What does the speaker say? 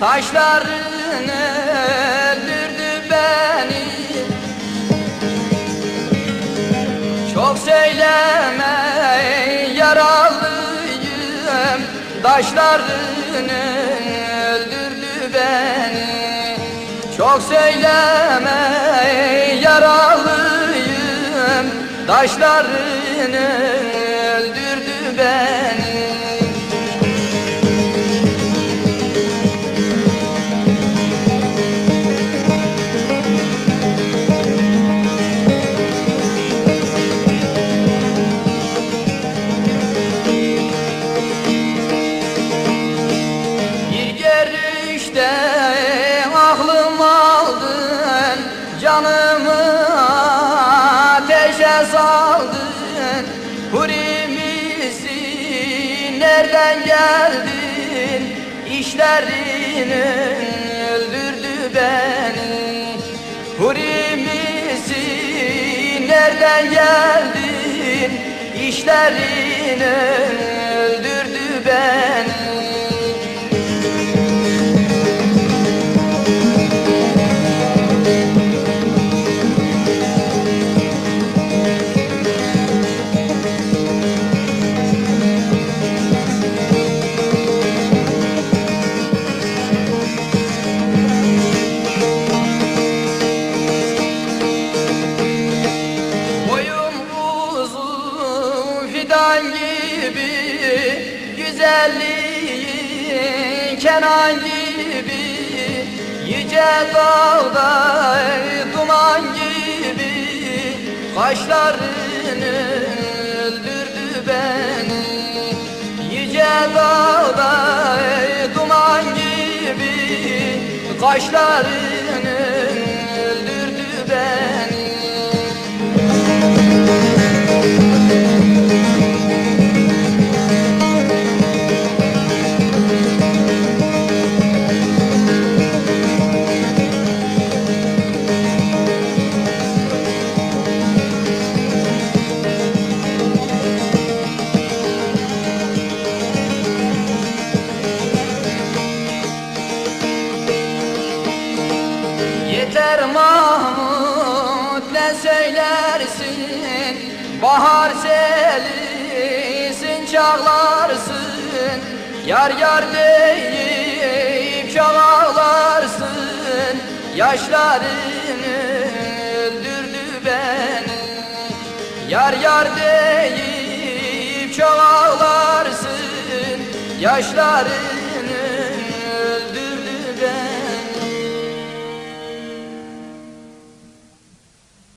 Kaşların öldürdü beni. Çok söyleme yaralıyım. Taşların öldürdü beni. Çok söyleme yaralıyım. Taşların öldürdü beni saldın Huri misin nereden geldin? İşlerin öldürdü beni. Huri misin nereden geldin? İşlerin öldürdü beni Güzelliğin kenan gibi Yüce dağda duman gibi. Kaşların öldürdü beni Yüce dağda duman gibi. Kaşların Yeter Mahmut ne söylersin? Bahar selisin çağlarsın. Yar yar deyip çok ağlarsın Yaşların öldürdü beni. Yar yar deyip çok ağlarsın Yaşların